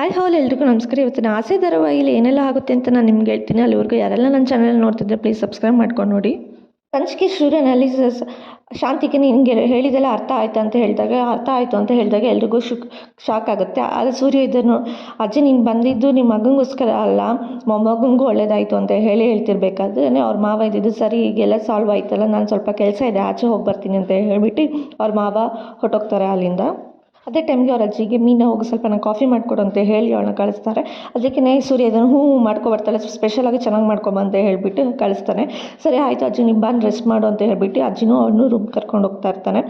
Hi ಹಾಲ್ ಎಲ್ರಿಗೂ ನಮಸ್ಕಾರ. ಇವತ್ತಿನ ಆಸೆ ಧಾರಾವಾಹಿಲಿ ಏನೆಲ್ಲ ಆಗುತ್ತೆ ಅಂತ ನಾನು ನಿಮ್ಗೆ ಹೇಳ್ತೀನಿ. ಅಲ್ಲಿವರೆಗೂ ಯಾರೆಲ್ಲ ನನ್ನ ಚಾನಲ್ ನೋಡ್ತಿದ್ರೆ ಪ್ಲೀಸ್ ಸಬ್ಸ್ಕ್ರೈಬ್ ಮಾಡ್ಕೊಂಡು ನೋಡಿ. ಸಂಚಿಕೆ ಅನಾಲಿಸಸ್ ಶಾಂತಿಗೆ ನಿಮಗೆ ಹೇಳಿದೆಲ್ಲ ಅರ್ಥ ಆಯ್ತು ಅಂತ ಹೇಳಿದಾಗ, ಅರ್ಥ ಆಯಿತು ಅಂತ ಹೇಳಿದಾಗ ಎಲ್ರಿಗೂ ಶುಕ್ ಶಾಕ್ ಆಗುತ್ತೆ. ಆದರೆ ಸೂರ್ಯ ಇದನ್ನು ಅಜ್ಜಿ ನೀನು ಬಂದಿದ್ದು ನಿಮ್ಮ ಮಗನಿಗೋಸ್ಕರ ಅಲ್ಲ ಮೊಮ್ಮಗನಿಗೂ ಒಳ್ಳೇದಾಯಿತು ಅಂತ ಹೇಳಿ ಹೇಳ್ತಿರ್ಬೇಕಾದ್ರೆ ಅವ್ರ ಮಾವ ಇದ್ದಿದ್ದು ಸರಿ, ಈಗೆಲ್ಲ ಸಾಲ್ವ್ ಆಯ್ತಲ್ಲ, ನಾನು ಸ್ವಲ್ಪ ಕೆಲಸ ಇದೆ, ಆಚೆ ಹೋಗಿ ಬರ್ತೀನಿ ಅಂತ ಹೇಳಿಬಿಟ್ಟು ಅವ್ರ ಮಾವ ಹೊಟ್ಟೋಗ್ತಾರೆ ಅಲ್ಲಿಂದ. ಅದೇ ಟೈಮ್ಗೆ ಅವ್ರ ಅಜ್ಜಿಗೆ, ಮೀನು ಹೋಗಿ, ಸ್ವಲ್ಪ ನಾನು ಕಾಫಿ ಮಾಡಿಕೊಡು ಅಂತ ಹೇಳಿ ಅವಳನ್ನ ಕಳಿಸ್ತಾರೆ. ಅದಕ್ಕೆ ಸೂರ್ಯ ಅದನ್ನು ಹ್ಞೂ ಮಾಡ್ಕೊಬರ್ತಾಳೆ ಸ್ಪೆಷಲಾಗಿ ಚೆನ್ನಾಗಿ ಮಾಡ್ಕೊಂಬ ಅಂತ ಹೇಳಿಬಿಟ್ಟು ಕಳಿಸ್ತಾನೆ. ಸರಿ, ಆಯಿತು ಅಜ್ಜಿ ನೀವು ಬಂದು ರೆಸ್ಟ್ ಮಾಡು ಅಂತ ಹೇಳಿಬಿಟ್ಟು ಅಜ್ಜಿನೂ ಅವನು ರೂಮ್ ಕರ್ಕೊಂಡು ಹೋಗ್ತಾ ಇರ್ತಾನೆ.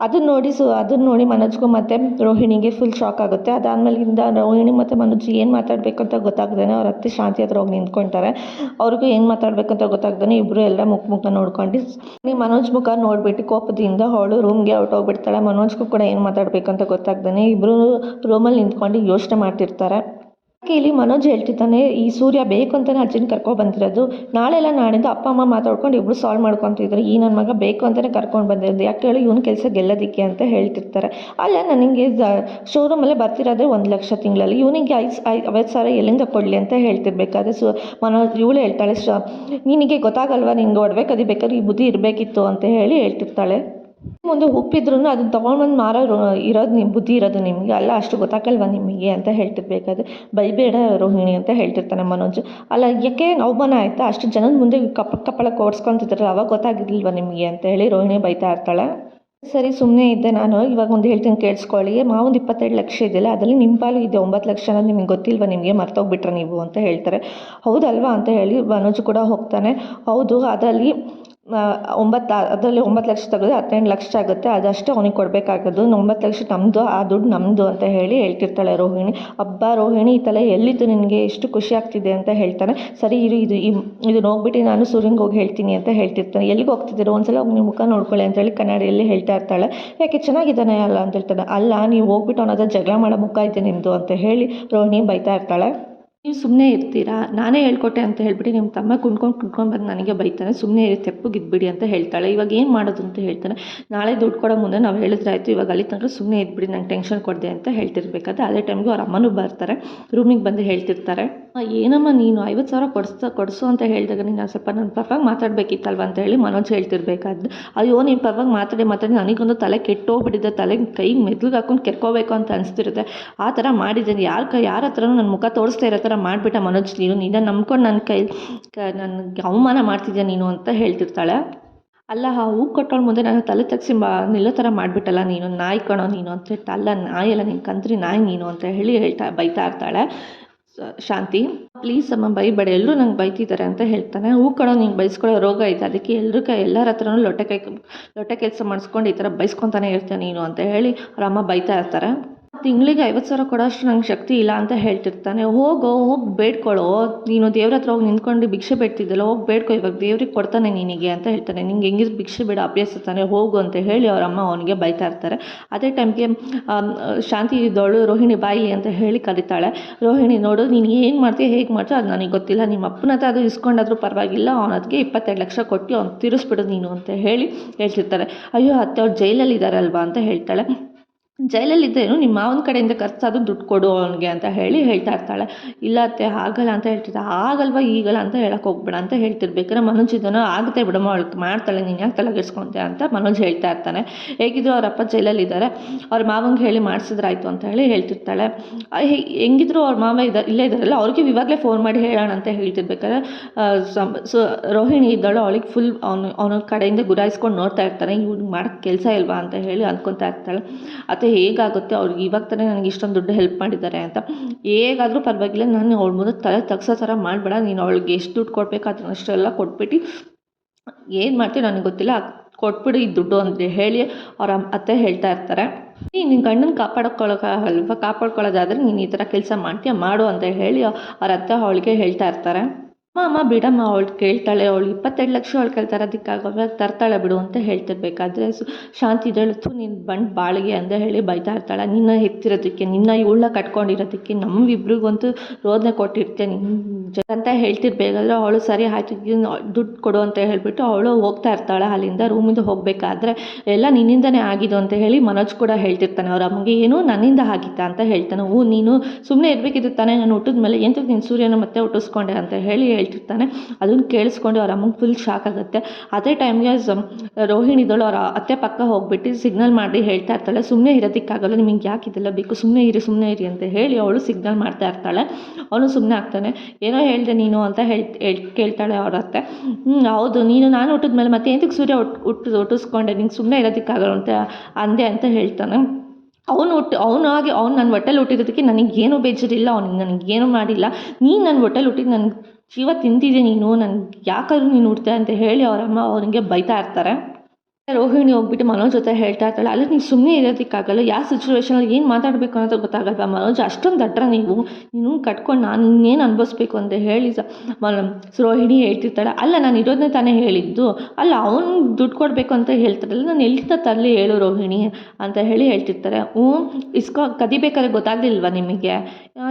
ಅದನ್ನ ನೋಡಿ ಸೊ, ಅದನ್ನ ನೋಡಿ ಮನೋಜ್ಗೂ ಮತ್ತು ರೋಹಿಣಿಗೆ ಫುಲ್ ಶಾಕ್ ಆಗುತ್ತೆ. ಅದಾದ್ಮೇಲಿಂದ ರೋಹಿಣಿ ಮತ್ತು ಮನೋಜ್ ಏನು ಮಾತಾಡಬೇಕು ಅಂತ ಗೊತ್ತಾಗ್ದೇನೆ ಅವ್ರ ಅತ್ತೆ ಶಾಂತಿ ಹತ್ರ ಹೋಗಿ ನಿಂತ್ಕೊಳ್ತಾರೆ ಅವ್ರಿಗೂ ಏನು ಮಾತಾಡಬೇಕು ಅಂತ ಗೊತ್ತಾಗ್ದೇ ಇಬ್ಬರು ಎಲ್ಲ ಮುಖ ಮುಖ ನೋಡ್ಕೊಂಡು ಮನೋಜ್ ಮುಖ ನೋಡಿಬಿಟ್ಟು ಕೋಪದಿಂದ ಅವಳು ರೂಮ್ಗೆ ಔಟ್ ಹೋಗ್ಬಿಡ್ತಾಳೆ. ಮನೋಜ್ಗೂ ಕೂಡ ಏನು ಮಾತಾಡಬೇಕು ಅಂತ ಗೊತ್ತಾಗ್ದೇ ಇಬ್ಬರು ರೂಮಲ್ಲಿ ನಿಂತ್ಕೊಂಡು ಯೋಚನೆ ಮಾಡ್ತಿರ್ತಾರೆ. ಇಲ್ಲಿ ಮನೋಜ್ ಹೇಳ್ತಿದ್ದಾನೆ, ಈ ಸೂರ್ಯ ಬೇಕು ಅಂತಲೇ ಅಜ್ಜಿನ ಕರ್ಕೊಂಡು ಬಂದಿರೋದು. ನಾಳೆಲ್ಲ ನಾಡಿದ್ದು ಅಪ್ಪ, ಅಮ್ಮ ಮಾತಾಡ್ಕೊಂಡು ಇಬ್ಬರು ಸಾಲ್ವ್ ಮಾಡ್ಕೊತಿದ್ರು ಈ ನನ್ನ ಮಗ ಬೇಕು ಅಂತಲೇ ಕರ್ಕೊಂಡು ಬಂದಿರೋದು. ಯಾಕೆ ಹೇಳಿ ಇವನ ಕೆಲಸ ಗೆಲ್ಲೋದಿಕ್ಕೆ ಅಂತ ಹೇಳ್ತಿರ್ತಾರೆ. ಅಲ್ಲ ನನಗೆ ಶೋರೂಮಲ್ಲೇ ಬರ್ತಿರೋದೇ ಒಂದು ಲಕ್ಷ ತಿಂಗಳಲ್ಲಿ. ಇವನಿಗೆ ಐದು ಐದು ಐವತ್ತು ಸಾವಿರ ಎಲ್ಲಿಂದ ಕೊಡಲಿ ಅಂತ ಹೇಳ್ತಿರ್ಬೇಕಾದ್ರೆ ಸೊ, ಮನೋಜ್ ಇವಳು ಹೇಳ್ತಾಳೆ ಸೊ ನಿನಗೆ ಗೊತ್ತಾಗಲ್ವಾ ನಿನ್ಗೆ ಒಡವೆ ಕದಿಬೇಕಾದ್ರೆ ಈ ಬುದ್ಧಿ ಇರಬೇಕಿತ್ತು ಅಂತ ಹೇಳಿ ಹೇಳ್ತಿರ್ತಾಳೆ. ಮುಂದೆ ಉಪ್ಪಿದ್ರು ಅದನ್ನ ತೊಗೊಂಡ್ಬಂದು ಮಾರೋ ಇರೋದು ನಿಮ್ಮ ಬುದ್ಧಿ ಇರೋದು ನಿಮಗೆ. ಅಲ್ಲ, ಅಷ್ಟು ಗೊತ್ತಾಗಲ್ವಾ ನಿಮಗೆ ಅಂತ ಹೇಳ್ತಿರ್ಬೇಕಾದ್ರೆ ಬೈಬೇಡ ರೋಹಿಣಿ ಅಂತ ಹೇಳ್ತಿರ್ತಾನೆ ಮನೋಜ್. ಅಲ್ಲ, ಯಾಕೆ ಅವಮಾನ ಆಯಿತಾ? ಅಷ್ಟು ಜನದ ಮುಂದೆ ಕಪ್ಪ ಕಪ್ಪಳಕ್ಕೆ ಓಡಿಸ್ಕೊತಿದ್ರಲ್ಲ ಅವಾಗ ಗೊತ್ತಾಗಿರ್ಲಿಲ್ವ ನಿಮಗೆ ಅಂತ ಹೇಳಿ ರೋಹಿಣಿ ಬೈತಾ ಇರ್ತಾಳೆ. ಸರಿ ಸುಮ್ಮನೆ ಇದ್ದೆ ನಾನು. ಇವಾಗ ಒಂದು ಹೇಳ್ತೀನಿ ಕೇಳಿಸ್ಕೊಳ್ಳಿ. ಒಂದು ಇಪ್ಪತ್ತೆರಡು ಲಕ್ಷ ಇದೆಯಲ್ಲ, ಅದರಲ್ಲಿ ನಿಮ್ಮ ಪಾಲು ಇದೆ. ಒಂಬತ್ತು ಲಕ್ಷ ಅನ್ನೋದು ನಿಮಗೆ ಗೊತ್ತಿಲ್ವಾ ನಿಮಗೆ? ಮರ್ತೋಗ್ಬಿಟ್ರೆ ನೀವು ಅಂತ ಹೇಳ್ತಾರೆ. ಹೌದಲ್ವಾ ಅಂತ ಹೇಳಿ ಮನೋಜ್ ಕೂಡ ಹೋಗ್ತಾನೆ. ಹೌದು, ಅದರಲ್ಲಿ ಒಂಬತ್ತು ಅದರಲ್ಲಿ ಒಂಬತ್ತು ಲಕ್ಷ ತೆಗೆದ್ರೆ ಹದಿನೆಂಟು ಲಕ್ಷ ಆಗುತ್ತೆ, ಅದಷ್ಟೇ ಅವನಿಗೆ ಕೊಡಬೇಕಾಗೋದು ಒಂಬತ್ತು ಲಕ್ಷ ನಮ್ಮದು ಆ ದುಡ್ಡು ನಮ್ಮದು ಅಂತ ಹೇಳಿ ಹೇಳ್ತಿರ್ತಾಳೆ ರೋಹಿಣಿ. ಅಬ್ಬ ರೋಹಿಣಿ, ಈ ತಲೆ ಎಲ್ಲಿತ್ತು ನಿನಗೆ? ಎಷ್ಟು ಖುಷಿ ಆಗ್ತಿದೆ ಅಂತ ಹೇಳ್ತಾನೆ. ಸರಿ ಇರು, ಇದು ಇದನ್ನ ಹೋಗ್ಬಿಟ್ಟು ನಾನು ಸೂರ್ಯಂಗೆ ಹೋಗಿ ಹೇಳ್ತೀನಿ ಅಂತ ಹೇಳ್ತಿರ್ತಾನೆ. ಎಲ್ಲಿಗೆ ಹೋಗ್ತಿದ್ದೀರೋ? ಒಂದ್ಸಲ ಹೋಗಿ ನಿಮ್ಮ ಮುಖ ನೋಡ್ಕೊಳ್ಳಿ ಅಂತೇಳಿ ಕನ್ನಡಿಯಲ್ಲಿ ಹೇಳ್ತಾ ಇರ್ತಾಳೆ. ಯಾಕೆ, ಚೆನ್ನಾಗಿದ್ದಾನೆ ಅಲ್ಲ ಅಂತ ಹೇಳ್ತಾನೆ. ಅಲ್ಲ, ನೀವು ಹೋಗ್ಬಿಟ್ಟು ಅವನ ಜಗಳ ಮಾಡೋ ಮುಖ ಇದೆ ನಿಮ್ಮದು ಅಂತ ಹೇಳಿ ರೋಹಿಣಿ ಬೈತಾ ಇರ್ತಾಳೆ. ನೀವು ಸುಮ್ಮನೆ ಇರ್ತೀರಾ? ನಾನೇ ಹೇಳ್ಕೊಟ್ಟೆ ಅಂತ ಹೇಳ್ಬಿಟ್ಟು ನಿಮ್ಮ ತಮ್ಮ ಕುಣ್ಕೊಂಡು ಕುಣ್ಕೊಂಡು ಬಂದು ನನಗೆ ಬೈತಾನೆ ಸುಮ್ಮನೆ ಇರಿ ತೆಪ್ಪಗಿದ್ಬಿಡಿ ಅಂತ ಹೇಳ್ತಾಳೆ. ಇವಾಗ ಏನು ಮಾಡೋದು ಅಂತ ಹೇಳ್ತಾನೆ. ನಾಳೆ ದುಡ್ಡು ಕೊಡೋ ಮುಂದೆ ನಾವು ಹೇಳಿದ್ರೆ ಆಯಿತು, ಇವಾಗ ಅಲ್ಲಿ ತನಕ ಸುಮ್ಮನೆ ಇದ್ಬಿಡಿ, ನಂಗೆ ಟೆನ್ಷನ್ ಕೊಡಿದೆ ಅಂತ ಹೇಳ್ತಿರ್ಬೇಕಾದ್ರೆ ಅದೇ ಟೈಮ್ಗೆ ಅವ್ರ ಅಮ್ಮನೂ ಬರ್ತಾರೆ, ರೂಮಿಗೆ ಬಂದು ಹೇಳ್ತಿರ್ತಾರೆ. ಏನಮ್ಮ ನೀನು? ಐವತ್ತು ಸಾವಿರ ಕೊಡಿಸ್ತಾ, ಕೊಡಿಸು ಅಂತ ಹೇಳಿದಾಗ ನೀನು ಸ್ವಲ್ಪ ನನ್ನ ಪರವಾಗಿ ಮಾತಾಡಬೇಕಿತ್ತಲ್ವ ಅಂತ ಹೇಳಿ ಮನೋಜ್ ಹೇಳ್ತಿರ್ಬೇಕಾದ್ರೆ ಅಯ್ಯೋ, ನೀನು ಪರವಾಗಿ ಮಾತಾಡಿ ಮಾತಾಡಿ ನನಗೊಂದು ತಲೆ ಕೆಟ್ಟೋಗ್ಬಿಟ್ಟಿದೆ, ತಲೆ ಕೈಗೆ ಮೆದ್ಲಿಗೆ ಹಾಕೊಂಡು ಕೆರ್ಕೋಬೇಕು ಅಂತ ಅನಿಸ್ತಿರುತ್ತೆ. ಆ ಥರ ಮಾಡಿದ್ದೀನಿ. ಯಾರ ಯಾರ ಹತ್ರನೂ ನನ್ನ ಮುಖ ತೋರಿಸ್ತಾ ಇರೋ ಥರ ಮಾಡಿಬಿಟ್ಟ ಮನೋಜ್ ನೀನು, ನಿನ್ನ ನಂಬ್ಕೊಂಡು ನನ್ನ ಕೈ, ಕ ನನಗೆ ಅವಮಾನ ಮಾಡ್ತಿದ್ಯಾ ನೀನು ಅಂತ ಹೇಳ್ತಿರ್ತಾಳೆ. ಅಲ್ಲ, ಆ ಹೂ ಕೊಟ್ಟೋಳ ಮುಂದೆ ನಾನು ತಲೆ ತಗ್ಸಿ ಮಾ ನಿಲ್ಲೋ ಥರ ಮಾಡಿಬಿಟ್ಟಲ್ಲ ನೀನು, ನಾಯಿ ಕಣೋ ನೀನು ಅಂತ ಹೇಳ್ತಾ, ಅಲ್ಲ, ನಾಯಿ ಅಲ್ಲ ನಿನ್ನ ಕಂತ್ರಿ ನಾಯಿ ನೀನು ಅಂತ ಹೇಳಿ ಹೇಳ್ತಾ, ಬೈತಾ ಇರ್ತಾಳೆ. ಶಾಂತಿ ಪ್ಲೀಸ್ ಅಮ್ಮ, ಬೈಬೇಡ ಎಲ್ಲರೂ ನಂಗೆ ಬೈತಿದ್ದಾರೆ ಅಂತ ಹೇಳ್ತಾನೆ. ಹೂ ಕಣೋ, ನೀನು ಬೈಸ್ಕೊಳ್ಳೋ ರೋಗ ಐತೆ ಅದಕ್ಕೆ ಎಲ್ಲರೂ ಕೈ, ಎಲ್ಲರ ಹತ್ರನೂ ಲೊಟ್ಟೆ ಕೈ, ಲೊಟ್ಟೆ ಕೆಲಸ ಮಾಡಿಸ್ಕೊಂಡು ಈ ಥರ ಬೈಸ್ಕೊತಾನೆ ಇರ್ತಾನೆ ನೀನು ಅಂತ ಹೇಳಿ ಅವ್ರ ಅಮ್ಮ ಬೈತಾ ಇರ್ತಾರೆ. ತಿಂಗಳಿಗೆ ಐವತ್ತು ಸಾವಿರ ಕೊಡೋಷ್ಟು ನಂಗೆ ಶಕ್ತಿ ಇಲ್ಲ ಅಂತ ಹೇಳ್ತಿರ್ತಾನೆ. ಹೋಗೋ, ಹೋಗಿ ಬೇಡ್ಕೊಳ್ಳೋ ನೀನು ದೇವ್ರ ಹತ್ರ ಹೋಗಿ ನಿಂತ್ಕೊಂಡು ಭಿಕ್ಷೆ ಬೇಡ್ತಿದ್ದಲ್ಲ, ಹೋಗಿ ಬೇಡ್ಕೊ, ಇವಾಗ ದೇವ್ರಿಗೆ ಕೊಡ್ತಾನೆ ನಿನಗೆ ಅಂತ ಹೇಳ್ತಾನೆ. ನಿಂಗೆ ಹೆಂಗೆ ಭಿಕ್ಷೆ ಬೇಡ, ಅಭ್ಯಾಸ ತಾನೆ, ಹೋಗು ಅಂತ ಹೇಳಿ ಅವ್ರ ಅಮ್ಮ ಅವನಿಗೆ ಬೈತಾ ಇರ್ತಾರೆ. ಅದೇ ಟೈಮ್ಗೆ ಶಾಂತಿ ಇದ್ದವಳು ರೋಹಿಣಿ ಬಾಯಿ ಅಂತ ಹೇಳಿ ಕರೀತಾಳೆ. ರೋಹಿಣಿ ನೋಡು, ನೀನು ಏನು ಮಾಡ್ತೀಯ ಹೇಗೆ ಮಾಡ್ತೀಯ ಅದು ನನಗೆ ಗೊತ್ತಿಲ್ಲ. ನಿಮ್ಮ ಅಪ್ಪನ ಹತ್ರ ಅದು ಇಸ್ಕೊಂಡಾದ್ರೂ ಪರವಾಗಿಲ್ಲ ಅದಕ್ಕೆ ಇಪ್ಪತ್ತೆರಡು ಲಕ್ಷ ಕೊಟ್ಟು ಅವ್ನು ತಿರ್ಸ್ಬಿಡು ನೀನು ಅಂತ ಹೇಳಿ ಹೇಳ್ತಿರ್ತಾರೆ. ಅಯ್ಯೋ, ಅತ್ತೆ ಅವ್ರು ಜೈಲಲ್ಲಿ ಇದ್ದಾರಲ್ವಾ ಅಂತ ಹೇಳ್ತಾಳೆ. ಜೈಲಲ್ಲಿದ್ದೇನು ನಿಮ್ಮ ಮಾವನ ಕಡೆಯಿಂದ ಖರ್ಚಾದ್ರೂ ದುಡ್ಡು ಕೊಡು ಅವನಿಗೆ ಅಂತ ಹೇಳಿ ಹೇಳ್ತಾ ಇರ್ತಾಳೆ. ಇಲ್ಲ ಅತ್ತೆ ಆಗಲ್ಲ ಅಂತ ಹೇಳ್ತಿದ್ದೆ. ಆಗಲ್ವಾ ಈಗಲ್ಲ ಅಂತ ಹೇಳಕ್ಕೆ ಹೋಗ್ಬೇಡ ಅಂತ ಹೇಳ್ತಿರ್ಬೇಕಾದ್ರೆ ಮನೋಜ್ ಇದನ್ನು ಆಗುತ್ತೆ ಬಿಡಮ್ಮ, ಅವಳು ಮಾಡ್ತಾಳೆ, ನೀನು ಯಾಕೆ ತಲೆಗೆಡ್ಸ್ಕೊಂತೆ ಅಂತ ಮನೋಜ್ ಹೇಳ್ತಾ ಇರ್ತಾನೆ. ಹೇಗಿದ್ರು ಅವ್ರ ಅಪ್ಪ ಜೈಲಲ್ಲಿದ್ದಾರೆ. ಅವ್ರ ಮಾವಂಗೆ ಹೇಳಿ ಮಾಡಿಸಿದ್ರಾಯ್ತು ಅಂತ ಹೇಳಿ ಹೇಳ್ತಿರ್ತಾಳೆ. ಹೆಂಗಿದ್ರು ಅವ್ರ ಮಾವ ಇದ್ದ ಇಲ್ಲೇ ಇದ್ದಾರಲ್ಲ, ಅವ್ರಿಗೆ ಇವಾಗಲೇ ಫೋನ್ ಮಾಡಿ ಹೇಳೋಣ ಅಂತ ಹೇಳ್ತಿರ್ಬೇಕಾದ್ರೆ ರೋಹಿಣಿ ಇದ್ದಾಳು, ಅವಳಿಗೆ ಫುಲ್ ಅವನು, ಅವನ ಕಡೆಯಿಂದ ಗುರಾಯಿಸ್ಕೊಂಡು ನೋಡ್ತಾ ಇರ್ತಾನೆ. ಇವ್ನಿಗೆ ಮಾಡೋಕ್ಕೆ ಕೆಲಸ ಇಲ್ವಾ ಅಂತ ಹೇಳಿ ಅಂದ್ಕೊತಾ ಇರ್ತಾಳೆ. ಮತ್ತು ಹೇಗಾಗುತ್ತೆ? ಅವ್ರಿಗೆ ಇವಾಗ ತಾನೇ ನನಗೆ ಇಷ್ಟೊಂದು ದುಡ್ಡು ಹೆಲ್ಪ್ ಮಾಡಿದ್ದಾರೆ ಅಂತ. ಹೇಗಾದರೂ ಪರವಾಗಿಲ್ಲ, ನಾನು ಅವಳ ಮುಂದೆ ತಲೆ ತಗ್ಸೋ ಥರ ಮಾಡಬೇಡ. ನೀನು ಅವಳಿಗೆ ಎಷ್ಟು ದುಡ್ಡು ಕೊಡಬೇಕು ಅದನ್ನ ಅಷ್ಟೆಲ್ಲ ಕೊಟ್ಬಿಟ್ಟು, ಏನು ಮಾಡ್ತೀವಿ ನನಗೆ ಗೊತ್ತಿಲ್ಲ. ಕೊಟ್ಬಿಡು ಈ ದುಡ್ಡು ಅಂತ ಹೇಳಿ ಅವ್ರ ಅತ್ತೆ ಹೇಳ್ತಾ ಇರ್ತಾರೆ. ನೀನು ನಿನ್ನ ಗಂಡನ ಕಾಪಾಡ್ಕೊಳ್ಳೋಕ್ಕಾಗಲ್ವ ಕಾಪಾಡ್ಕೊಳ್ಳೋದಾದರೆ ನೀನು ಈ ಥರ ಕೆಲಸ ಮಾಡ್ತೀಯ? ಮಾಡು ಅಂತ ಹೇಳಿ ಅವ್ರ ಅತ್ತೆ ಅವಳಿಗೆ ಹೇಳ್ತಾ ಇರ್ತಾರೆ. ಅಮ್ಮ ಬಿಡಮ್ಮ ಅವಳು ಕೇಳ್ತಾಳೆ, ಅವಳು ಇಪ್ಪತ್ತೆರಡು ಲಕ್ಷ ಅವಳು ಕೈಲಿ ತರೋದಕ್ಕಾಗಲ್ವ ತರ್ತಾಳೆ ಬಿಡು ಅಂತ ಹೇಳ್ತಿರ್ಬೇಕಾದ್ರೆ ಸು, ಶಾಂತಿ ಇದ್ದಾಳೆ ನೀನು ಬಂಡು ಬಾಳಿಗೆ ಅಂತ ಹೇಳಿ ಬೈತಾ ಇರ್ತಾಳೆ. ನಿನ್ನ ಹೆತ್ತಿರೋದಕ್ಕೆ ನಿನ್ನ ಇವಳನ್ನ ಕಟ್ಕೊಂಡಿರೋದಕ್ಕೆ, ನಮ್ಮಿಬ್ರಿಗಂತೂ ರೋದನೆ ಕೊಟ್ಟಿರ್ತೀಯ ನಿನ್ನ ಅಂತ ಹೇಳ್ತಿರ್ಬೇಕಾದ್ರೆ ಅವಳು ಸರಿ ಆಯ್ತು ದುಡ್ಡು ಕೊಡು ಅಂತ ಹೇಳಿಬಿಟ್ಟು ಅವಳು ಹೋಗ್ತಾ ಇರ್ತಾಳೆ ಅಲ್ಲಿಂದ ರೂಮಿಂದ ಹೋಗಬೇಕಾದ್ರೆ ಎಲ್ಲ ನಿನ್ನಿಂದನೇ ಆಗಿದ್ದು ಅಂತ ಹೇಳಿ ಮನೋಜ್ ಕೂಡ ಹೇಳ್ತಿರ್ತಾನೆ. ಅವ್ರ ಅಮ್ಮಗೆ ಏನು ನನ್ನಿಂದ ಆಗಿತ್ತಾ ಅಂತ ಹೇಳ್ತಾನೆ. ಓ, ನೀನು ಸುಮ್ಮನೆ ಇರಬೇಕಿದ್ದು ತಾನೇ, ನಾನು ಹುಟ್ಟಿದ ಮೇಲೆ ಎಂತಕ್ಕೆ ನೀನು ಸೂರ್ಯನ ಮತ್ತೆ ಹುಟ್ಟಿಸ್ಕೊಂಡೆ ಅಂತ ಹೇಳಿ ಹೇಳ್ತಿರ್ತಾನೆ. ಅದನ್ನು ಕೇಳಿಸ್ಕೊಂಡು ಅವ್ರ ಅಮ್ಮಂಗೆ ಫುಲ್ ಶಾಕ್ ಆಗುತ್ತೆ. ಅದೇ ಟೈಮ್ಗೆ ರೋಹಿಣಿ ಇದ್ದಳು, ಅವರ ಅತ್ತೆ ಪಕ್ಕ ಹೋಗ್ಬಿಟ್ಟು ಸಿಗ್ನಲ್ ಮಾಡಿ ಹೇಳ್ತಾ ಇರ್ತಾಳೆ. ಸುಮ್ಮನೆ ಇರೋದಕ್ಕಾಗಲ್ಲ, ನಿಮಗೆ ಯಾಕೆ ಇದೆಲ್ಲ ಬೇಕು? ಸುಮ್ಮನೆ ಇರಿ ಸುಮ್ಮನೆ ಇರಿ ಅಂತ ಹೇಳಿ ಅವಳು ಸಿಗ್ನಲ್ ಮಾಡ್ತಾ ಇರ್ತಾಳೆ. ಅವನು ಸುಮ್ಮನೆ ಆಗ್ತಾನೆ. ಏನೋ ಹೇಳಿದೆ ನೀನು ಅಂತ ಹೇಳ್ ಕೇಳ್ತಾಳೆ ಅವ್ರ ಅತ್ತೆ. ಹೌದು, ನೀನು ನಾನು ಹುಟ್ಟಿದ ಮೇಲೆ ಮತ್ತೆ ಏನಕ್ಕೆ ಸೂರ್ಯ ಹುಟ್ ಹುಟ್ಟು ಹುಟ್ಟಿಸ್ಕೊಂಡೆ, ನಿಂಗೆ ಸುಮ್ಮನೆ ಇರೋದಕ್ಕಾಗಲ್ಲ ಅಂತ ಅಂದೆ ಅಂತ ಹೇಳ್ತಾನೆ. ಅವನು ಹುಟ್ಟು ಅವನಾಗಿ ಅವ್ನು ನನ್ನ ಹೊಟ್ಟೆಲಿ ಹುಟ್ಟಿರೋದಕ್ಕೆ ನನಗೇನು ಬೇಜಾರಿಲ್ಲ, ಅವ್ನಿಗೆ ನನಗೇನು ಮಾಡಿಲ್ಲ. ನೀನು ನನ್ನ ಹೊಟ್ಟೆಲಿ ಹುಟ್ಟಿದ್ದು ನನ್ನ ಜೀವ ತಿಂತಿದ್ದೆ ನೀನು ನನ್ಗೆ ಯಾಕಾದ್ರೂ ನೀನು ಹುಟ್ದೆ ಅಂತ ಹೇಳಿ ಅವರ ಅಮ್ಮ ಅವನಿಗೆ ಬೈತಾ ಇರ್ತಾರೆ. ರೋಹಿಣಿ ಹೋಗ್ಬಿಟ್ಟು ಮನೋಜ್ ಜೊತೆ ಹೇಳ್ತಾ ಇರ್ತಾಳೆ. ಅಲ್ಲಿ ನೀವು ಸುಮ್ಮನೆ ಇರೋದಕ್ಕಾಗಲ್ಲ ಯಾವ ಸಿಚುವೇಶನಲ್ಲಿ ಏನು ಮಾತಾಡಬೇಕು ಅನ್ನೋದು ಗೊತ್ತಾಗಲ್ವಾ ಮನೋಜ್? ಅಷ್ಟೊಂದು ದಡ್ರ ನೀವು, ನೀನು ಕಟ್ಕೊಂಡು ನಾನು ಇನ್ನೇನು ಅನುಭವಿಸ್ಬೇಕು ಅಂತ ಹೇಳಿ ಸ ರೋಹಿಣಿ ಹೇಳ್ತಿರ್ತಾಳೆ. ಅಲ್ಲ, ನಾನು ಇರೋದನ್ನೇ ತಾನೇ ಹೇಳಿದ್ದು. ಅಲ್ಲ, ಅವ್ನು ದುಡ್ಡು ಕೊಡಬೇಕು ಅಂತ ಹೇಳ್ತಾರಲ್ಲ ನಾನು ಎಲ್ಲಿಂದ ತರಲಿ ಹೇಳು ರೋಹಿಣಿ ಅಂತ ಹೇಳಿ ಹೇಳ್ತಿರ್ತಾರೆ. ಹ್ಞೂ, ಇಸ್ಕೋ, ಕದಿಬೇಕಾದ್ರೆ ಗೊತ್ತಾಗಲಿಲ್ವಾ ನಿಮಗೆ?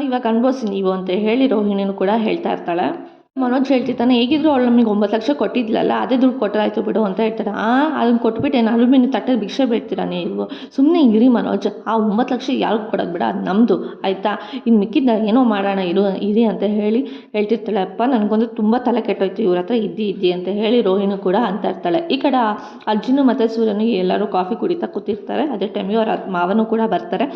ಇವಾಗ ಅನುಭವಿಸಿ ನೀವು ಅಂತ ಹೇಳಿ ರೋಹಿಣಿನೂ ಕೂಡ ಹೇಳ್ತಾ ಇರ್ತಾಳೆ. ಮನೋಜ್ ಹೇಳ್ತಿರ್ತಾನೆ ಹೇಗಿದ್ರು ಅವಳು ನಮಗೆ ಒಂಬತ್ತು ಲಕ್ಷ ಕೊಟ್ಟಿದ್ಲಲ್ಲ, ಅದೇ ದುಡ್ಡು ಕೊಟ್ಟರಾಯ್ತು ಬಿಡು ಅಂತ ಹೇಳ್ತಾರೆ. ಆ, ಅದನ್ನು ಕೊಟ್ಬಿಟ್ಟು, ನಾನು ಅಲ್ಯೂಮಿನಿ ತಟ್ಟೆ ಭಿಕ್ಷೆ ಬೇಡ್ತೀರ ನೀವು? ಸುಮ್ಮನೆ ಇರಿ ಮನೋಜ್, ಆ ಒಂಬತ್ತು ಲಕ್ಷ ಯಾರಿಗೂ ಕೊಡೋದು ಬಿಡ, ಅದು ನಮ್ಮದು ಆಯಿತಾ? ಇನ್ನು ಮಿಕ್ಕಿದ್ದ ಏನೋ ಮಾಡೋಣ, ಇರು, ಇರಿ ಅಂತ ಹೇಳಿ ಹೇಳ್ತಿರ್ತಾಳೆ. ಅಪ್ಪ, ನನಗೊಂದು ತುಂಬ ತಲೆ ಕೆಟ್ಟೋಯ್ತು, ಇವ್ರ ಹತ್ರ ಇದ್ದಿ ಇದ್ದಿ ಅಂತ ಹೇಳಿ ರೋಹಿಣಿ ಕೂಡ ಅಂತ ಇರ್ತಾಳೆ. ಈ ಕಡೆ ಅಜ್ಜಿನೂ ಮತ್ತು ಸೂರ್ಯನು ಎಲ್ಲರೂ ಕಾಫಿ ಕುಡಿತಾ ಕೂತಿರ್ತಾರೆ. ಅದೇ ಟೈಮಿಗೆ ಅವ್ರ ಮಾವನೂ ಕೂಡ ಬರ್ತಾರೆ.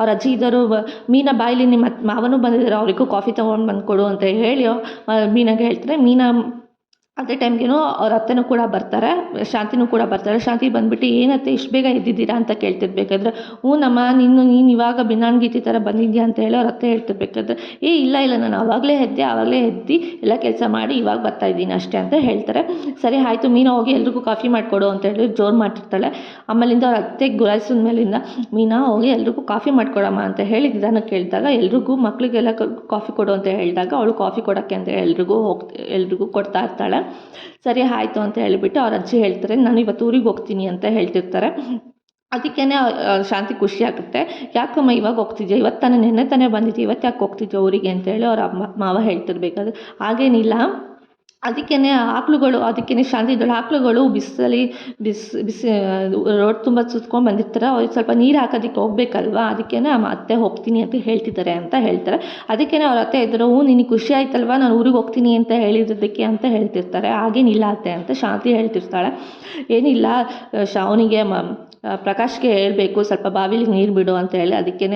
ಅವ್ರ ಅಜ್ಜಿ ಇದ್ದರು, ಮೀನ ಬಾಯಿಲಿ ನಿಮ್ಮ ಮಾವನೂ ಬಂದಿದ್ದಾರೆ ಅವರಿಗೂ ಕಾಫಿ ತೊಗೊಂಡು ಬಂದು ಕೊಡು ಅಂತ ಹೇಳಿ ಮೀನಾಗೆ ಹೇಳ್ತಾರೆ ಮೀನಾ ಅದೇ ಟೈಮ್ಗೇನೋ ಅವ್ರ ಅತ್ತೆನೂ ಕೂಡ ಬರ್ತಾರೆ, ಶಾಂತಿನೂ ಕೂಡ ಬರ್ತಾರೆ. ಶಾಂತಿ ಬಂದ್ಬಿಟ್ಟು ಏನತ್ತೆ ಇಷ್ಟು ಬೇಗ ಎದ್ದಿದ್ದೀರಾ? ಅಂತ ಕೇಳ್ತಿರ್ಬೇಕಾದ್ರೆ ಹ್ಞೂ ನಮ್ಮ, ನೀನು ನೀನು ಇವಾಗ ಬಿನ್ನಾಣ್ಗೀತಿ ಥರ ಬಂದಿದ್ಯಾ? ಅಂತ ಹೇಳಿ ಅವ್ರ ಅತ್ತೆ ಹೇಳ್ತಿರ್ಬೇಕಾದ್ರೆ ಏ, ಇಲ್ಲ ಇಲ್ಲ, ನಾನು ಆವಾಗಲೇ ಎದ್ದೆ ಆವಾಗಲೇ ಎದ್ದು ಎಲ್ಲ ಕೆಲಸ ಮಾಡಿ ಇವಾಗ ಬರ್ತಾ ಇದ್ದೀನಿ ಅಷ್ಟೇ ಅಂತ ಹೇಳ್ತಾರೆ. ಸರಿ, ಆಯಿತು, ಮೀನಾ ಹೋಗಿ ಎಲ್ರಿಗೂ ಕಾಫಿ ಮಾಡಿಕೊಡು ಅಂತ ಹೇಳಿ ಜೋರು ಮಾಡಿರ್ತಾಳೆ ಆಮೇಲಿಂದ ಅವ್ರ ಅತ್ತೆಗೆ ಗುರಾಯಿಸಿದ ಮೇಲಿಂದ ಮೀನಾ, ಹೋಗಿ ಎಲ್ರಿಗೂ ಕಾಫಿ ಮಾಡ್ಕೊಡಮ್ಮ ಅಂತ ಹೇಳಿ ನಿಧಾನ ಕೇಳಿದಾಗ ಎಲ್ರಿಗೂ ಮಕ್ಕಳಿಗೆಲ್ಲ ಕಾಫಿ ಕೊಡು ಅಂತ ಹೇಳಿದಾಗ, ಅವಳು ಕಾಫಿ ಕೊಡೋಕ್ಕೆ ಅಂತ ಎಲ್ರಿಗೂ ಹೋಗ್ತಾ, ಎಲ್ರಿಗೂ ಕೊಡ್ತಾ ಇರ್ತಾಳೆ. ಸರಿ, ಆಯಿತು ಅಂತ ಹೇಳಿಬಿಟ್ಟು ಅವ್ರ ಅಜ್ಜಿ ಹೇಳ್ತಾರೆ, ನಾನು ಇವತ್ತು ಊರಿಗೆ ಹೋಗ್ತೀನಿ ಅಂತ ಹೇಳ್ತಿರ್ತಾರೆ. ಅದಕ್ಕೇ ಶಾಂತಿ ಖುಷಿ ಆಗುತ್ತೆ. ಯಾಕಮ್ಮ ಇವಾಗ ಹೋಗ್ತಿದ್ಯಾ? ಇವತ್ತು ತಾನೇ, ನೆನ್ನೆ ತಾನೇ ಬಂದಿದ್ದೆ ಇವತ್ತು ಯಾಕೆ ಹೋಗ್ತಿದ್ಯಾ ಊರಿಗೆ? ಅಂತ ಹೇಳಿ ಅವ್ರ ಅಮ್ಮ, ಮಾವ ಹೇಳ್ತಿರ್ಬೇಕಾದ್ರೆ, ಹಾಗೇನಿಲ್ಲ. ಅದಕ್ಕೇ ಆಕಳುಗಳು ಅದಕ್ಕೇ ಶಾಂತಿ ಇದ್ದಳು ಆಕಳುಗಳು ಬಿಸಿಲಲ್ಲಿ ಬಿಸಿ ಬಿಸಿ ರೋಡ್ ತುಂಬ ಸುತ್ಕೊಂಡು ಬಂದಿರ್ತಾರೆ. ಅವ್ರಿಗೆ ಸ್ವಲ್ಪ ನೀರು ಹಾಕೋದಕ್ಕೆ ಹೋಗ್ಬೇಕಲ್ವಾ? ಅದಕ್ಕೇ ಅಮ್ಮ, ಅತ್ತೆ ಹೋಗ್ತೀನಿ ಅಂತ ಹೇಳ್ತಿದ್ದಾರೆ ಅಂತ ಹೇಳ್ತಾರೆ. ಅದಕ್ಕೇ ಅವ್ರ ಅತ್ತೆ ಇದ್ದರು ನಿನಗೆ ಖುಷಿ ಆಯ್ತಲ್ವಾ? ನಾನು ಊರಿಗೆ ಹೋಗ್ತೀನಿ ಅಂತ ಹೇಳಿದ್ದಕ್ಕೆ ಅಂತ ಹೇಳ್ತಿರ್ತಾರೆ. ಹಾಗೇನಿಲ್ಲ ಅತ್ತೆ ಅಂತ ಶಾಂತಿ ಹೇಳ್ತಿರ್ತಾಳೆ. ಏನಿಲ್ಲ ಶಾವನಿಗೆ ಮ ಪ್ರಕಾಶ್ಗೆ ಹೇಳಬೇಕು. ಸ್ವಲ್ಪ ಬಾವಿಲಿ ನೀರು ಬಿಡು ಅಂತ ಹೇಳಿ ಅದಕ್ಕೇ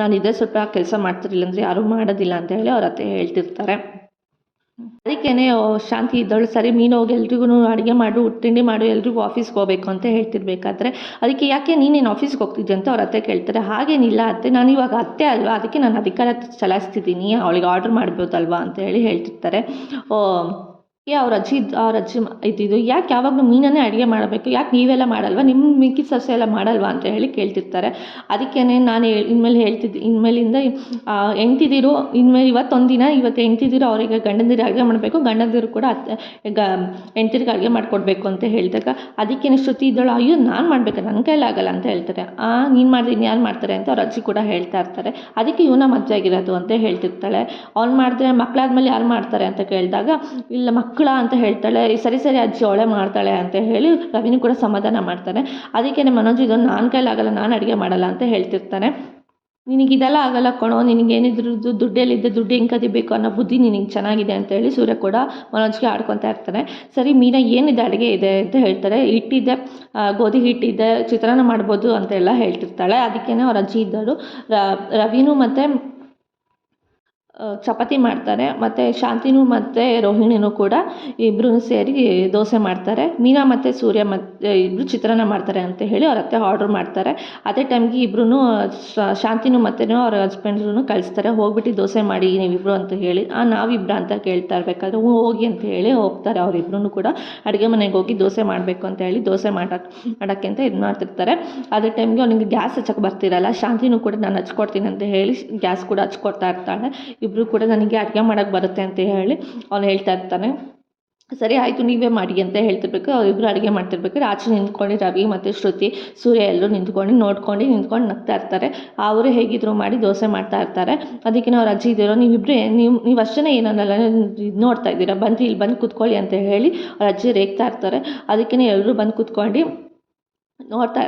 ನಾನು ಇದೇ ಸ್ವಲ್ಪ ಕೆಲಸ ಮಾಡ್ತಿರಲಿಲ್ಲ ಅಂದರೆ ಯಾರೂ ಮಾಡೋದಿಲ್ಲ ಅಂತ ಹೇಳಿ ಅವ್ರ ಅತ್ತೆ ಹೇಳ್ತಿರ್ತಾರೆ. ಅದಕ್ಕೇ ಶಾಂತಿ ಇದ್ದಳು ಸರಿ, ಮೀನು ಹೋಗಿ ಎಲ್ರಿಗೂ ಅಡುಗೆ ಮಾಡು ತಿಂಡಿ ಮಾಡು, ಎಲ್ರಿಗೂ ಆಫೀಸ್ಗೆ ಹೋಗ್ಬೇಕು ಅಂತ ಹೇಳ್ತಿರ್ಬೇಕಾದ್ರೆ, ಅದಕ್ಕೆ ಯಾಕೆ ನೀನೇನು ಆಫೀಸ್ಗೆ ಹೋಗ್ತಿದ್ದೆ ಅಂತ ಅವ್ರ ಅತ್ತೆ ಕೇಳ್ತಾರೆ. ಹಾಗೇನಿಲ್ಲ ಅತ್ತೆ, ನಾನು ಇವಾಗ ಅತ್ತೆ ಅಲ್ವಾ, ಅದಕ್ಕೆ ನಾನು ಅಧಿಕಾರ ಚಲಾಯಿಸ್ತಿದ್ದೀನಿ, ಅವಳಿಗೆ ಆರ್ಡ್ರ್ ಮಾಡ್ಬೋದಲ್ವಾ ಅಂತ ಹೇಳಿ ಹೇಳ್ತಿರ್ತಾರೆ. ಏ, ಅವ್ರ ಅಜ್ಜಿ ಇದ್- ಅವ್ರ ಅಜ್ಜಿ ಇದ್ದಿದ್ದು ಯಾಕೆ ಯಾವಾಗಲೂ ಮೀನನ್ನೇ ಅಡುಗೆ ಮಾಡಬೇಕು? ಯಾಕೆ ನೀವೆಲ್ಲ ಮಾಡಲ್ವಾ? ನಿಮ್ಮ ಮಿಕ್ಕಿದ ಸಸ್ಯ ಎಲ್ಲ ಮಾಡಲ್ವಾ ಅಂತ ಹೇಳಿ ಕೇಳ್ತಿರ್ತಾರೆ. ಅದಕ್ಕೇ ನಾನು ಇನ್ಮೇಲೆ ಹೇಳ್ತಿದ್ದು ಇನ್ಮೇಲಿಂದ ಹೆಂಡ್ತಿದಿರು, ಇನ್ಮೇಲೆ ಇವತ್ತೊಂದು ದಿನ ಇವತ್ತು ಹೆಂಡ್ತಿದಿರು ಅವರಿಗೆ ಗಂಡಂದಿರು ಅಡುಗೆ ಮಾಡಬೇಕು, ಗಂಡಂದಿರು ಕೂಡ ಅತ್ತೆ, ಗ, ಹೆಂಡ್ತಿರ್ಗೆ ಅಡುಗೆ ಮಾಡಿಕೊಡ್ಬೇಕು ಅಂತ ಹೇಳಿದಾಗ, ಅದಕ್ಕೇನೆ ಶ್ರುತಿ ಇದ್ದಳು, ಅಯ್ಯೋ, ನಾನು ಮಾಡಬೇಕು? ನನ್ನ ಕೈಲಾಗಲ್ಲ ಅಂತ ಹೇಳ್ತಾರೆ. ಆ, ನೀನು ಮಾಡಿದ್ರೆ ಯಾರು ಮಾಡ್ತಾರೆ ಅಂತ ಅವ್ರ ಅಜ್ಜಿ ಕೂಡ ಹೇಳ್ತಾ ಇರ್ತಾರೆ. ಅದಕ್ಕೆ ಇವನ ಮಜ್ಜಾಗಿರೋದು ಅಂತ ಹೇಳ್ತಿರ್ತಾಳೆ. ಅವ್ನು ಮಾಡಿದ್ರೆ ಮಕ್ಕಳಾದ್ಮೇಲೆ ಯಾರು ಮಾಡ್ತಾರೆ ಅಂತ ಕೇಳಿದಾಗ, ಇಲ್ಲ ಮಕ್ಕಳ ಅಂತ ಹೇಳ್ತಾಳೆ ಸರಿ ಸರಿ ಅಜ್ಜಿ ಅವಳೆ ಮಾಡ್ತಾಳೆ ಅಂತ ಹೇಳಿ ರವಿನೂ ಕೂಡ ಸಮಾಧಾನ ಮಾಡ್ತಾನೆ. ಅದಕ್ಕೇ ಮನೋಜ್ ಇದೊಂದು ನಾನು ಕೈಲಾಗಲ್ಲ ನಾನು ಅಡುಗೆ ಮಾಡಲ್ಲ ಅಂತ ಹೇಳ್ತಿರ್ತಾನೆ. ನಿನಗೆ ಇದೆಲ್ಲ ಆಗಲ್ಲ ಕಣೋ ಏನಿದ್ರೂ ದುಡ್ಡೆಲ್ಲಿದ್ದೆ ದುಡ್ಡು ಹೆಂಗೆ ಕದಿಬೇಕು ಅನ್ನೋ ಬುದ್ಧಿ ನಿನಗೆ ಚೆನ್ನಾಗಿದೆ ಅಂತ ಹೇಳಿ ಸೂರ್ಯ ಕೂಡ ಮನೋಜ್ಗೆ ಆಡ್ಕೊತಾ ಇರ್ತಾನೆ. ಸರಿ, ಮೀನಾ ಏನಿದೆ ಅಡುಗೆ ಇದೆ ಅಂತ ಹೇಳ್ತಾರೆ. ಹಿಟ್ಟಿದೆ ಗೋಧಿ ಹಿಟ್ಟಿದೆ, ಚಿತ್ರಾನ್ನ ಮಾಡ್ಬೋದು ಅಂತೆಲ್ಲ ಹೇಳ್ತಿರ್ತಾಳೆ. ಅದಕ್ಕೇ ಅವ್ರ ಅಜ್ಜಿ ಇದ್ದವರು ರವಿನೂ ಮತ್ತು ಚಪಾತಿ ಮಾಡ್ತಾರೆ, ಮತ್ತು ಶಾಂತಿನೂ ಮತ್ತು ರೋಹಿಣಿನೂ ಕೂಡ ಇಬ್ಬರೂ ಸೇರಿ ದೋಸೆ ಮಾಡ್ತಾರೆ. ಮೀನಾ ಮತ್ತು ಸೂರ್ಯ ಮತ್ತು ಇಬ್ಬರು ಚಿತ್ರಾನ್ನ ಮಾಡ್ತಾರೆ ಅಂತ ಹೇಳಿ ಅವ್ರ ಅತ್ತೆ ಆರ್ಡ್ರ್ ಮಾಡ್ತಾರೆ. ಅದೇ ಟೈಮ್ಗೆ ಇಬ್ಬರೂ ಶಾಂತಿನೂ ಮತ್ತು ಅವ್ರ ಹಸ್ಬೆಂಡ್ರೂ ಕಳಿಸ್ತಾರೆ, ಹೋಗ್ಬಿಟ್ಟು ದೋಸೆ ಮಾಡಿ ನೀವಿಬ್ರು ಅಂತ ಹೇಳಿ. ಆ, ನಾವಿಬ್ರು ಅಂತ ಕೇಳ್ತಾ ಇರಬೇಕಾದ್ರೆ ಹೋಗಿ ಅಂತ ಹೇಳಿ ಹೋಗ್ತಾರೆ ಅವರಿಬ್ರು ಕೂಡ. ಅಡುಗೆ ಮನೆಗೆ ಹೋಗಿ ದೋಸೆ ಮಾಡಬೇಕು ಅಂತ ಹೇಳಿ ದೋಸೆ ಮಾಡಕ್ಕೆ ಮಾಡೋಕ್ಕೆ ಅಂತ ಇದು ಮಾಡ್ತಿರ್ತಾರೆ. ಅದೇ ಟೈಮ್ಗೆ ಅವ್ನಿಗೆ ಗ್ಯಾಸ್ ಹಚ್ಚಕ್ಕೆ ಬರ್ತಿರಲ್ಲ, ಶಾಂತಿನೂ ಕೂಡ ನಾನು ಹಚ್ಕೊಡ್ತೀನಿ ಅಂತ ಹೇಳಿ ಗ್ಯಾಸ್ ಕೂಡ ಹಚ್ಕೊಡ್ತಾ ಇರ್ತಾಳೆ. ಇಬ್ಬರು ಕೂಡ ನನಗೆ ಅಡುಗೆ ಮಾಡೋಕ್ಕೆ ಬರುತ್ತೆ ಅಂತ ಹೇಳಿ ಅವ್ನು ಹೇಳ್ತಾ ಇರ್ತಾನೆ. ಸರಿ, ಆಯಿತು, ನೀವೇ ಮಾಡಿ ಅಂತ ಹೇಳ್ತಿರ್ಬೇಕು. ಅವರಿಬ್ಬರು ಅಡುಗೆ ಮಾಡ್ತಿರ್ಬೇಕಾದ್ರೆ ಆಚೆ ನಿಂತ್ಕೊಂಡು ರವಿ ಮತ್ತು ಶ್ರುತಿ, ಸೂರ್ಯ ಎಲ್ಲರೂ ನಿಂತ್ಕೊಂಡು ನೋಡ್ಕೊಂಡು ನಿಂತ್ಕೊಂಡು ನಗ್ತಾ ಇರ್ತಾರೆ. ಅವರು ಹೇಗಿದ್ರು ಮಾಡಿ ದೋಸೆ ಮಾಡ್ತಾ ಇರ್ತಾರೆ. ಅದಕ್ಕೆ ನಾವು ಅಜ್ಜಿ ಇದ್ದೀರೋ ನೀವಿಬ್ಬರು ನೀವು ನೀವು ಅಷ್ಟೇ ಏನನ್ನಲ್ಲ ನೋಡ್ತಾ ಇದ್ದೀರಾ? ಬಂದು ಇಲ್ಲಿ ಬಂದು ಕೂತ್ಕೊಳ್ಳಿ ಅಂತ ಹೇಳಿ ಅವ್ರ ಅಜ್ಜಿ ರೇಗ್ತಾ ಇರ್ತಾರೆ. ಅದಕ್ಕೆ ಎಲ್ಲರೂ ಬಂದು ಕೂತ್ಕೊಂಡು ನೋಡ್ತಾ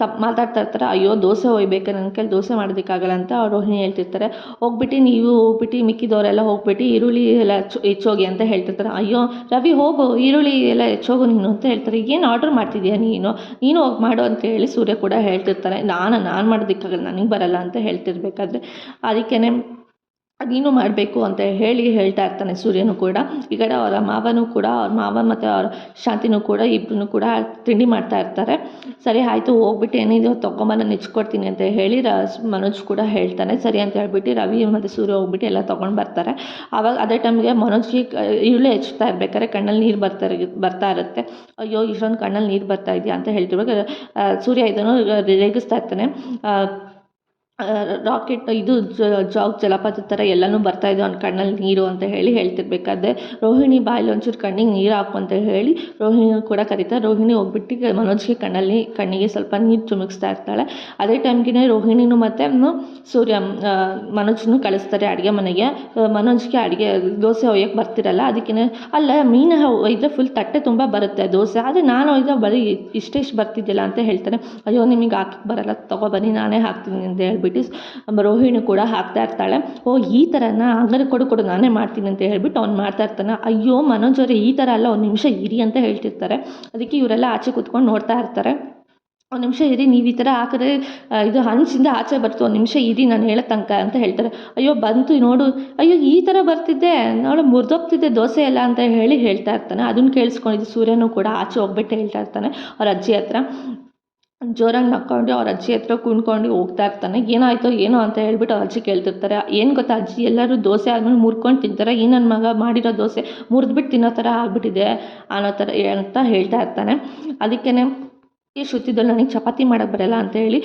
ತಪ್ಪು ಮಾತಾಡ್ತಾ ಇರ್ತಾರೆ, ಅಯ್ಯೋ, ದೋಸೆ ಒಯ್ಬೇಕು ನನ್ನ ಕೈಲಿ ದೋಸೆ ಮಾಡೋದಕ್ಕಾಗಲ್ಲ ಅಂತ ಅವ್ರು ರೋಹಿಣಿ ಹೇಳ್ತಿರ್ತಾರೆ. ಹೋಗ್ಬಿಟ್ಟು, ನೀವು ಹೋಗ್ಬಿಟ್ಟು ಮಿಕ್ಕಿದವರೆಲ್ಲ ಹೋಗ್ಬಿಟ್ಟು, ಈರುಳ್ಳಿ ಎಲ್ಲ ಹೆಚ್ಚು, ಹೆಚ್ಚೋಗಿ ಅಂತ ಹೇಳ್ತಿರ್ತಾರೆ. ಅಯ್ಯೋ, ರವಿ, ಹೋಗು, ಈರುಳ್ಳಿ ಎಲ್ಲ ಹೆಚ್ಚೋಗು ನೀನು ಅಂತ ಹೇಳ್ತಾರೆ. ಏನು ಆರ್ಡ್ರ್ ಮಾಡ್ತಿದ್ಯಾ ನೀನು? ನೀನು ಹೋಗಿ ಮಾಡು ಅಂತ ಹೇಳಿ ಸೂರ್ಯ ಕೂಡ ಹೇಳ್ತಿರ್ತಾರೆ. ನಾನು ನಾನು ಮಾಡೋದಕ್ಕಾಗಲ್ಲ, ನನಗೆ ಬರಲ್ಲ ಅಂತ ಹೇಳ್ತಿರ್ಬೇಕಾದ್ರೆ. ಅದಕ್ಕೇ ನೀನು ಮಾಡಬೇಕು ಅಂತ ಹೇಳಿ ಹೇಳ್ತಾ ಇರ್ತಾನೆ ಸೂರ್ಯನು ಕೂಡ. ಈ ಕಡೆ ಅವರ ಮಾವನೂ ಕೂಡ, ಅವ್ರ ಮಾವ ಮತ್ತು ಅವ್ರ ಶಾಂತಿನೂ ಕೂಡ ಇಬ್ಬರೂ ಕೂಡ ತಿಂಡಿ ಮಾಡ್ತಾ ಇರ್ತಾರೆ. ಸರಿ, ಆಯಿತು, ಹೋಗ್ಬಿಟ್ಟು ಏನಿದೆ ತೊಗೊಂಬ ನಾನು ಅಂತ ಹೇಳಿ ರಸ್ ಮನೋಜ್ ಕೂಡ ಹೇಳ್ತಾನೆ. ಸರಿ ಅಂತ ಹೇಳ್ಬಿಟ್ಟು ರವಿ ಮತ್ತು ಸೂರ್ಯ ಹೋಗ್ಬಿಟ್ಟು ಎಲ್ಲ ತೊಗೊಂಡು ಬರ್ತಾರೆ. ಆವಾಗ ಅದೇ ಟೈಮ್ಗೆ ಮನೋಜ್ಗೆ ಇವಳೇ ಹೆಚ್ಚುತ್ತಾ ಇರ್ಬೇಕಾದ್ರೆ ಕಣ್ಣಲ್ಲಿ ನೀರು ಬರ್ತಾ ಬರ್ತಾ ಇರುತ್ತೆ. ಅಯ್ಯೋ, ಇಷ್ಟೊಂದು ಕಣ್ಣಲ್ಲಿ ನೀರು ಬರ್ತಾ ಇದೆಯಾ ಅಂತ ಹೇಳ್ತಿರ್ಬೇಕು ಸೂರ್ಯ ಇದನ್ನು ರೇಗಿಸ್ತಾ ಇರ್ತಾನೆ. ರಾಕೆಟ್ ಇದು ಜಾಗ್ ಜಲಪಾತದ ಥರ ಎಲ್ಲನೂ ಇದೆ ಅವ್ನ ಕಣ್ಣಲ್ಲಿ ನೀರು ಅಂತ ಹೇಳಿ ಹೇಳ್ತಿರ್ಬೇಕಾದ್ರೆ, ರೋಹಿಣಿ ಬಾಯಲ್ಲಿ ಒಂಚೂರು ಕಣ್ಣಿಗೆ ನೀರು ಹಾಕು ಅಂತ ಹೇಳಿ ರೋಹಿಣಿ ಕೂಡ ಕರೀತಾರೆ ರೋಹಿಣಿ ಹೋಗ್ಬಿಟ್ಟು ಮನೋಜ್ಗೆ ಕಣ್ಣಲ್ಲಿ ಕಣ್ಣಿಗೆ ಸ್ವಲ್ಪ ನೀರು ಚುಮುಕ್ಸ್ತಾ ಇರ್ತಾಳೆ. ಅದೇ ಟೈಮ್ಗೆ ರೋಹಿಣಿನೂ ಮತ್ತು ಸೂರ್ಯ ಮನೋಜ್ನು ಕಳಿಸ್ತಾರೆ ಅಡುಗೆ ಮನೆಗೆ. ಮನೋಜ್ಗೆ ಅಡುಗೆ, ದೋಸೆ ಒಯ್ಯಕ್ಕೆ ಬರ್ತಿರಲ್ಲ ಅದಕ್ಕೆ ಅಲ್ಲ, ಮೀನು ಒಯ್ದರೆ ಫುಲ್ ತಟ್ಟೆ ತುಂಬ ಬರುತ್ತೆ ದೋಸೆ, ಆದರೆ ನಾನು ಒಯ್ದ ಬರೀ ಇಷ್ಟೇ ಇಷ್ಟು ಬರ್ತಿದ್ದಿಲ್ಲ ಅಂತ ಹೇಳ್ತಾರೆ. ಅಯ್ಯೋ, ನಿಮಗೆ ಹಾಕಕ್ಕೆ ಬರಲ್ಲ ತೊಗೊಬನ್ನಿ ನಾನೇ ಹಾಕ್ತೀನಿ ಅಂತ ಹೇಳ್ಬಿಟ್ಟು ಹೇಳ್ಬಿಟ್ಟು ರೋಹಿಣಿ ಕೂಡ ಹಾಕ್ತಾ ಇರ್ತಾಳೆ. ಓ, ಈ ಥರನ ಹಂಗಾರೆ ಕೊಡು ಕೊಡು, ನಾನೇ ಮಾಡ್ತೀನಿ ಅಂತ ಹೇಳ್ಬಿಟ್ಟು ಅವ್ನು ಮಾಡ್ತಾ ಇರ್ತಾನೆ. ಅಯ್ಯೋ, ಮನೋಜ್ ಈ ಥರ ಅಲ್ಲ, ಒಂದು ನಿಮಿಷ ಇರಿ ಅಂತ ಹೇಳ್ತಿರ್ತಾರೆ. ಅದಕ್ಕೆ ಇವರೆಲ್ಲ ಆಚೆ ಕೂತ್ಕೊಂಡು ನೋಡ್ತಾ ಇರ್ತಾರೆ. ಒಂದು ನಿಮಿಷ ಇರಿ, ನೀವು ಈ ಥರ ಹಾಕಿದ್ರೆ ಇದು ಹಂಚಿಂದ ಆಚೆ ಬರ್ತು ಒಂದು ನಿಮಿಷ ಇರಿ, ನಾನು ಹೇಳೋ ತನಕ ಅಂತ ಹೇಳ್ತಾರೆ. ಅಯ್ಯೋ, ಬಂತು ನೋಡು. ಅಯ್ಯೋ, ಈ ಥರ ಬರ್ತಿದ್ದೆ ನೋಡು ಮುರಿದೋಗ್ತಿದ್ದೆ, ದೋಸೆ ಎಲ್ಲ ಅಂತ ಹೇಳಿ ಹೇಳ್ತಾ ಇರ್ತಾನೆ. ಅದನ್ನು ಕೇಳಿಸ್ಕೊಂಡಿದ್ದು ಸೂರ್ಯನೂ ಕೂಡ ಆಚೆ ಹೋಗ್ಬಿಟ್ಟು ಹೇಳ್ತಾ ಇರ್ತಾನೆ, ಅವ್ರ ಅಜ್ಜಿ ಹತ್ರ. ಜೋರಾಗಿ ನಕ್ಕೊಂಡು ಅವ್ರ ಅಜ್ಜಿ ಹತ್ರ ಕುಣ್ಕೊಂಡು ಹೋಗ್ತಾ ಇರ್ತಾನೆ ಏನಾಯ್ತೋ ಏನೋ ಅಂತ ಹೇಳ್ಬಿಟ್ಟು ಅವ್ರ ಅಜ್ಜಿ ಕೇಳ್ತಿರ್ತಾರೆ ಏನು ಗೊತ್ತಾ ಅಜ್ಜಿ ಎಲ್ಲರೂ ದೋಸೆ ಆದ್ಮೇಲೆ ಮುರ್ಕೊಂಡು ತಿಂತಾರೆ ಈ ನನ್ನ ಮಗ ಮಾಡಿರೋ ದೋಸೆ ಮುರಿದ್ಬಿಟ್ಟು ತಿನ್ನೋ ಥರ ಆಗಿಬಿಟ್ಟಿದೆ ಅನ್ನೋ ಥರ ಅಂತ ಹೇಳ್ತಾ ಇರ್ತಾನೆ ಅದಕ್ಕೇ ಈ ಶ್ರುತಿದಲ್ಲಿ ನನಗೆ ಚಪಾತಿ ಮಾಡೋಕ್ಕೆ ಬರಲ್ಲ ಅಂತ ಹೇಳಿ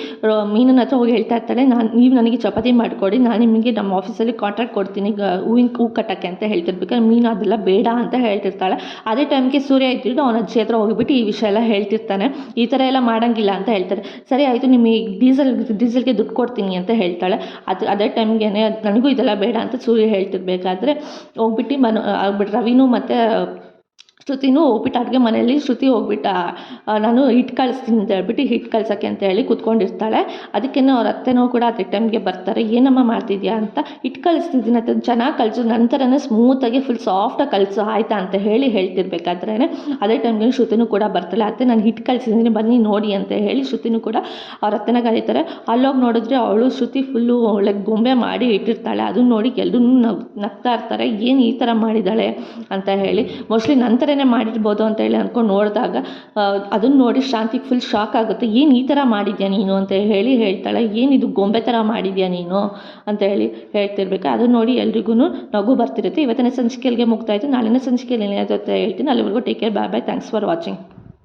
ಮೀನನ ಹತ್ರ ಹೋಗಿ ಹೇಳ್ತಾ ಇರ್ತಾಳೆ, ನಾನು, ನೀವು ನನಗೆ ಚಪಾತಿ ಮಾಡಿಕೊಡಿ, ನಾನು ನಿಮಗೆ ನಮ್ಮ ಆಫೀಸಲ್ಲಿ ಕಾಂಟ್ರಾಕ್ಟ್ ಕೊಡ್ತೀನಿ, ಗ, ಹೂವಿನ ಹೂ ಕಟ್ಟೋಕ್ಕೆ ಅಂತ ಹೇಳ್ತಿರ್ಬೇಕಾದ್ರೆ ಮೀನು ಅದೆಲ್ಲ ಬೇಡ ಅಂತ ಹೇಳ್ತಿರ್ತಾಳೆ. ಅದೇ ಟೈಮ್ಗೆ ಸೂರ್ಯ ಇದ್ದಿದ್ದು ಅವನ ಅಜ್ಜಿ ಹತ್ರ ಹೋಗಿಬಿಟ್ಟು ಈ ವಿಷಯ ಎಲ್ಲ ಹೇಳ್ತಿರ್ತಾನೆ. ಈ ಥರ ಎಲ್ಲ ಮಾಡೋಂಗಿಲ್ಲ ಅಂತ ಹೇಳ್ತಾರೆ. ಸರಿ ಆಯಿತು, ನಿಮಗೆ ಡೀಸೆಲ್ ಡೀಸೆಲ್ಗೆ ದುಡ್ಡು ಕೊಡ್ತೀನಿ ಅಂತ ಹೇಳ್ತಾಳೆ. ಅದು, ಅದೇ ಟೈಮ್ಗೆ ನನಗೂ ಇದೆಲ್ಲ ಬೇಡ ಅಂತ ಸೂರ್ಯ ಹೇಳ್ತಿರ್ಬೇಕಾದ್ರೆ ಹೋಗ್ಬಿಟ್ಟು ಮನು ರವಿನೂ ಮತ್ತು ಶ್ರುತಿನೂ ಹೋಗ್ಬಿಟ್ಟು ಅಡುಗೆ ಮನೆಯಲ್ಲಿ ಶ್ರುತಿ ಹೋಗ್ಬಿಟ್ಟು ನಾನು ಹಿಟ್ಟು ಕಳಿಸ್ತೀನಿ ಅಂತ ಹೇಳ್ಬಿಟ್ಟು ಹಿಟ್ಟು ಕಳ್ಸೋಕ್ಕೆ ಅಂತ ಹೇಳಿ ಕೂತ್ಕೊಂಡಿರ್ತಾಳೆ. ಅದಕ್ಕೆ ಅವ್ರ ಅತ್ತೆನೂ ಕೂಡ ಅದೇ ಟೈಮ್ಗೆ ಬರ್ತಾರೆ. ಏನಮ್ಮ ಮಾಡ್ತಿದ್ಯಾ ಅಂತ ಹಿಟ್ಟು ಕಳಿಸ್ತಿದ್ದೀನಿ. ಅಂತ ಚೆನ್ನಾಗಿ ಕಲಿಸು ನಂತರನೇ ಸ್ಮೂತಾಗಿ ಫುಲ್ ಸಾಫ್ಟಾಗಿ ಕಲಿಸು ಆಯಿತಾ ಅಂತ ಹೇಳಿ ಹೇಳ್ತಿರ್ಬೇಕಾದ್ರೆ ಅದೇ ಟೈಮ್ಗೆ ಶ್ರುತಿನೂ ಕೂಡ ಬರ್ತಾಳೆ. ಅತ್ತೆ ನಾನು ಹಿಟ್ಟು ಕಳಿಸಿದ್ದೀನಿ. ಬನ್ನಿ ನೋಡಿ ಅಂತ ಹೇಳಿ ಶ್ರುತಿನೂ ಕೂಡ ಅವ್ರ ಅತ್ತೆನ ಕರೀತಾರೆ. ಅಲ್ಲೋಗಿ ನೋಡಿದ್ರೆ ಅವಳು ಶ್ರುತಿ ಫುಲ್ಲು ಒಳ್ಳೆ ಗೊಂಬೆ ಮಾಡಿ ಇಟ್ಟಿರ್ತಾಳೆ. ಅದನ್ನ ನೋಡಿ ಎಲ್ಲರೂ ನಗ್, ನಗ್ತಾ ಇರ್ತಾರೆ. ಏನು ಈ ಥರ ಮಾಡಿದ್ದಾಳೆ ಅಂತ ಹೇಳಿ. ಮೋಸ್ಟ್ಲಿ ನಂತರ ಮಾಡಿರ್ಬೋದು ಅಂತ ಹೇಳಿ ಅಂದ್ಕೊಂಡು ನೋಡಿದಾಗ ಅದನ್ನು ನೋಡಿ ಶಾಂತಿಗೆ ಫುಲ್ ಶಾಕ್ ಆಗುತ್ತೆ. ಏನು ಈ ಥರ ಮಾಡಿದ್ಯಾ ನೀನು ಅಂತ ಹೇಳಿ ಹೇಳ್ತಾಳೆ. ಏನಿದು ಗೊಂಬೆ ಥರ ಮಾಡಿದ್ಯಾ ನೀನು ಅಂತ ಹೇಳಿ ಹೇಳ್ತಿರ್ಬೇಕು. ಅದನ್ನು ನೋಡಿ ಎಲ್ರಿಗೂ ನಗು ಬರ್ತಿರುತ್ತೆ. ಇವತ್ತಿನ ಸಂಚಿಕೆಯಲ್ಲಿಗೆ ಮುಗ್ತಾಯಿತು ನಾಳಿನ ಸಂಚಿಕೆಯಲ್ಲಿ ಏನಾಗುತ್ತೆ ಹೇಳ್ತೀನಿ. ಅಲ್ಲಿವರೆಗೂ take care bye bye thanks for watching